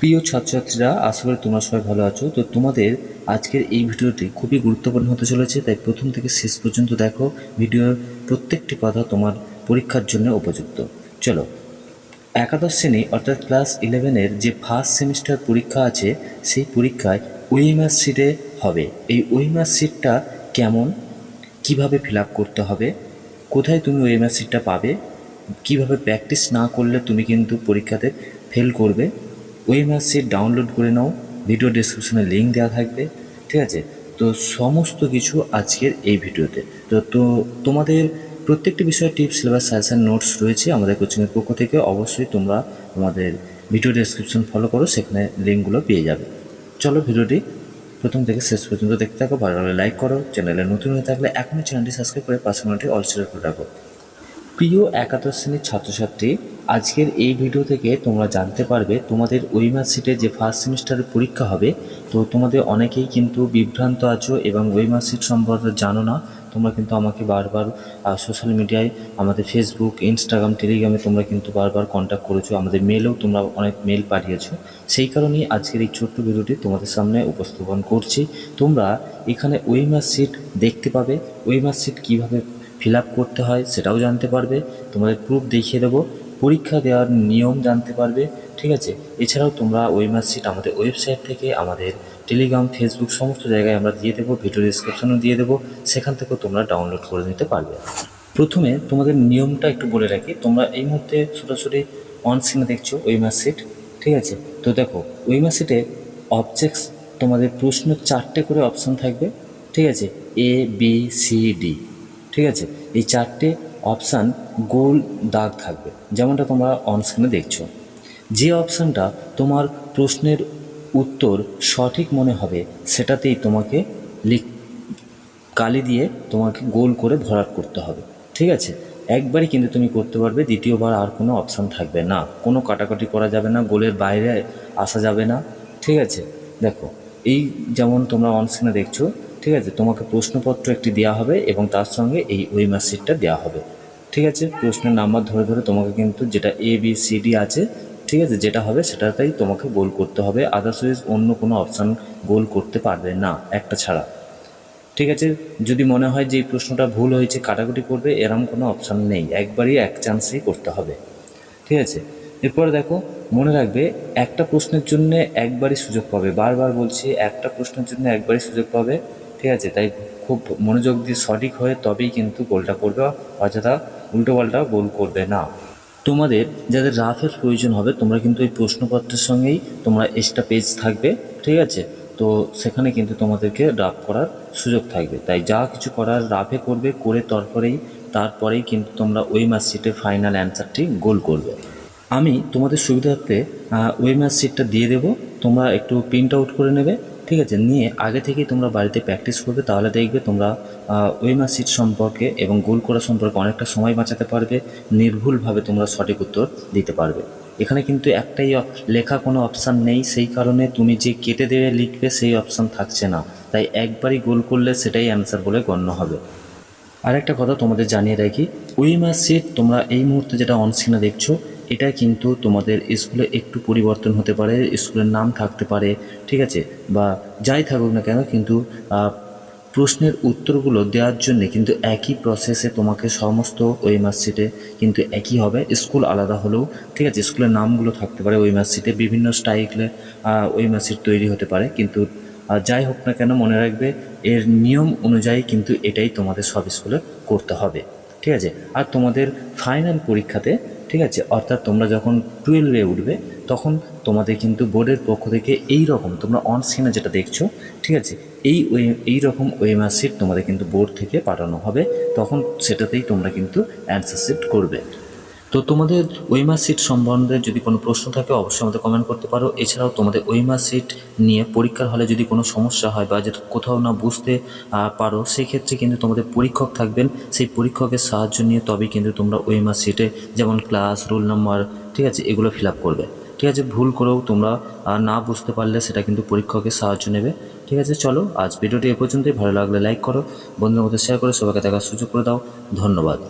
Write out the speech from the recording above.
প্রিয় ছাত্রছাত্রীরা, আশা করি তোমরা সবাই ভালো আছো। তো তোমাদের আজকের এই ভিডিওটি খুবই গুরুত্বপূর্ণ হতে চলেছে, তাই প্রথম থেকে শেষ পর্যন্ত দেখো, ভিডিওর প্রত্যেকটি কথা তোমার পরীক্ষার জন্য উপযুক্ত। চলো, একাদশ শ্রেণি অর্থাৎ ক্লাস ইলেভেনের যে ফার্স্ট সেমিস্টার পরীক্ষা আছে, সেই পরীক্ষায় ওয়েমার শিটে হবে। এই ওয়েমার শিটটা কেমন? কীভাবে ফিল করতে হবে? কোথায় তুমি ওয়েমার শিটটা পাবে? কীভাবে প্র্যাকটিস না করলে তুমি কিন্তু পরীক্ষাতে ফেল করবে? ওয়েমার শিট ডাউনলোড করে নাও ভিডিও ডিসক্রিপশনে লিঙ্ক দেওয়া থাকবে, ঠিক আছে? তো সমস্ত কিছু আজকের এই ভিডিওতে। তো তো তোমাদের প্রত্যেকটি বিষয়ে টিপস সিলেবাস সাজেশন নোটস রয়েছে আমাদের কোচিংয়ের পক্ষ থেকে। অবশ্যই তোমরা আমাদের ভিডিও ডেসক্রিপশন ফলো করো, সেখানে লিঙ্কগুলো পেয়ে যাবে। চলো ভিডিওটি প্রথম থেকে শেষ পর্যন্ত দেখতে থাকো, ভালো লাগলে লাইক করো। চ্যানেলে নতুন হয়ে থাকলে এখনই চ্যানেলটি সাবস্ক্রাইব করে পাশে ঘন্টি অল সিলেক্ট করে রাখো প্রিয় একাদশ শ্রেণির ছাত্রছাত্রী আজকের এই ভিডিও থেকে তোমরা জানতে পারবে তোমাদের ওয়েমার্কশিটে যে ফার্স্ট সেমিস্টারের পরীক্ষা হবে, তো তোমাদের অনেকেই কিন্তু বিভ্রান্ত আছো এবং ওয়েমার্কশিট সম্পর্কে জানো না। তোমরা কিন্তু আমাকে বারবার সোশ্যাল মিডিয়ায় আমাদের ফেসবুক ইনস্টাগ্রাম টেলিগ্রামে তোমরা কিন্তু বারবার কন্ট্যাক্ট করেছ। আমাদের মেলেও তোমরা অনেক মেল পাঠিয়েছো। সেই কারণেই আজকের এই ছোট্ট ভিডিওটি তোমাদের সামনে উপস্থাপন করছি। তোমরা এখানে ওয়েমার্কশিট দেখতে পাবে। ওয়েমার্কশিট কীভাবে ফিল করতে হয় সেটাও জানতে পারবে। তোমাদের প্রুফ দেখিয়ে দেবো। পরীক্ষা দেওয়ার নিয়ম জানতে পারবে, ঠিক আছে? এছাড়াও তোমরা ওই মার্কশিট আমাদের ওয়েবসাইট থেকে, আমাদের টেলিগ্রাম ফেসবুক সমস্ত জায়গায় আমরা দিয়ে দেবো ভিডিও ডিসক্রিপশনও দিয়ে দেবো, সেখান থেকেও তোমরা ডাউনলোড করে নিতে পারবে। প্রথমে তোমাদের নিয়মটা একটু বলে রাখি, তোমরা এই মুহূর্তে সরাসরি অন স্ক্রিনে দেখছ ওই মার্কশিট ঠিক আছে? তো দেখো, ওই মার্কশিটে অবজেক্টস তোমাদের প্রশ্ন চারটে করে অপশান থাকবে, ঠিক আছে? এ বি সি ডি ঠিক আছে? এই চারটে অপশান গোল দাগ থাকবে, যেমনটা তোমরা অনস্ক্রিনে দেখছ। যে অপশানটা তোমার প্রশ্নের উত্তর সঠিক মনে হবে, সেটাতেই তোমাকে লিখ কালি দিয়ে তোমাকে গোল করে ভরাট করতে হবে, ঠিক আছে? একবারই কিন্তু তুমি করতে পারবে, দ্বিতীয়বার আর কোনো অপশান থাকবে না। কোনো কাটাকাটি করা যাবে না, গোলের বাইরে আসা যাবে না, ঠিক আছে? দেখো, এই যেমন তোমরা অনস্ক্রিনে দেখছ ঠিক আছে? তোমাকে প্রশ্নপত্র একটি দেওয়া হবে এবং তার সঙ্গে এই ওই মার্কশিটটা দেওয়া হবে। ঠিক আছে? প্রশ্নের নাম্বার ধরে ধরে তোমাকে কিন্তু যেটা এ বি সি ডি আছে, ঠিক আছে? যেটা হবে সেটাতেই তোমাকে গোল করতে হবে। আদার্সওয়াইজ অন্য কোনো অপশান গোল করতে পারবে না, একটা ছাড়া। ঠিক আছে? যদি মনে হয় যে এই প্রশ্নটা ভুল হয়েছে, কাটাকুটি করবে, এরম কোনো অপশান নেই। একবারই এক চান্সেই করতে হবে। ঠিক আছে? এরপরে দেখো, মনে রাখবে, একটা প্রশ্নের জন্য একবারই সুযোগ পাবে। বারবার বলছি, একটা প্রশ্নের জন্য একবারই সুযোগ পাবে। ঠিক আছে, তাই খুব মনোযোগ দিয়ে সঠিক হয়ে তবেই কিন্তু গোলটা করবে, অযথা উল্টো পাল্টা গোল করবে না। তোমাদের, যাদের রাফের প্রয়োজন হবে, তোমরা কিন্তু এই প্রশ্নপত্রের সঙ্গেই তোমরা এক্সট্রা পেজ থাকবে, ঠিক আছে? তো সেখানে কিন্তু তোমাদেরকে রাফ করার সুযোগ থাকবে। তাই যা কিছু করার রাফে করবে, করে তারপরেই তারপরেই কিন্তু তোমরা ওই মার্কশিটে ফাইনাল অ্যান্সারটি গোল করবে। আমি তোমাদের সুবিধার্থে ওই মার্কশিটটা দিয়ে দেবো, তোমরা একটু প্রিন্ট আউট করে নেবে ঠিক আছে, নিয়ে আগে থেকেই তোমরা বাড়িতে প্র্যাকটিস করবে, তাহলে দেখবে তোমরা ওয়েমার সিট সম্পর্কে এবং গোল করা সম্পর্কে অনেকটা সময় বাঁচাতে পারবে, নির্ভুলভাবে তোমরা সঠিক উত্তর দিতে পারবে। এখানে কিন্তু একটাই লেখা কোনো অপশান নেই, সেই কারণে তুমি যে কেটে দেবে লিখবে সেই অপশান থাকছে না। তাই একবারই গোল করলে সেটাই অ্যান্সার বলে গণ্য হবে। আরেকটা কথা তোমাদের জানিয়ে রাখি ওয়েমার সিট তোমরা এই মুহূর্তে যেটা অনস্ক্রিনে দেখছ, এটা কিন্তু তোমাদের স্কুলে একটু পরিবর্তন হতে পারে, স্কুলের নাম থাকতে পারে, ঠিক আছে? বা যাই থাকুক না কেন কিন্তু প্রশ্নের উত্তরগুলো দেওয়ার জন্যে কিন্তু একই প্রসেসে তোমাকে সমস্ত ওই মার্কশিটে কিন্তু একই হবে, স্কুল আলাদা হলেও, ঠিক আছে? স্কুলের নামগুলো থাকতে পারে ওই মার্কশিটে বিভিন্ন স্টাইলে ওই মার্কশিট তৈরি হতে পারে, কিন্তু যাই হোক না কেন মনে রাখবে, এর নিয়ম অনুযায়ী কিন্তু এটাই তোমাদের সব স্কুলে করতে হবে, ঠিক আছে? আর তোমাদের ফাইনাল পরীক্ষাতে, ঠিক আছে? অর্থাৎ তোমরা যখন টুয়েলভে উঠবে, তখন তোমাদের কিন্তু বোর্ডের পক্ষ থেকে এই রকম তোমরা অন স্ক্রিনে যেটা দেখছ, ঠিক আছে? এই এই রকম ওয়েমার শিট তোমাদের কিন্তু বোর্ড থেকে পাঠানো হবে, তখন সেটাতেই তোমরা কিন্তু অ্যান্সার শিট করবে। তো তোমাদের ওয়েমার সিট সম্বন্ধে যদি কোনো প্রশ্ন থাকে, অবশ্যই আমাদের কমেন্ট করতে পারো। এছাড়াও তোমাদের ওয়েমার সিট নিয়ে পরীক্ষার হলে যদি কোনো সমস্যা হয় বা যেটা কোথাও না বুঝতে পারো, সেক্ষেত্রে কিন্তু তোমাদের পরীক্ষক থাকবেন। সেই পরীক্ষকের সাহায্য নিয়ে তবেই কিন্তু তোমরা ওয়েমার সিটে যেমন ক্লাস রোল নাম্বার ঠিক আছে, এগুলো ফিল আপ করবে। ঠিক আছে, ভুল করেও তোমরা না বুঝতে পারলে সেটা কিন্তু পরীক্ষকের সাহায্য নেবে। ঠিক আছে, চলো, আজ ভিডিওটি এ পর্যন্তই। ভালো লাগলে লাইক করো, বন্ধুদের মধ্যে শেয়ার করে সবাইকে দেখার সুযোগ করে দাও। ধন্যবাদ।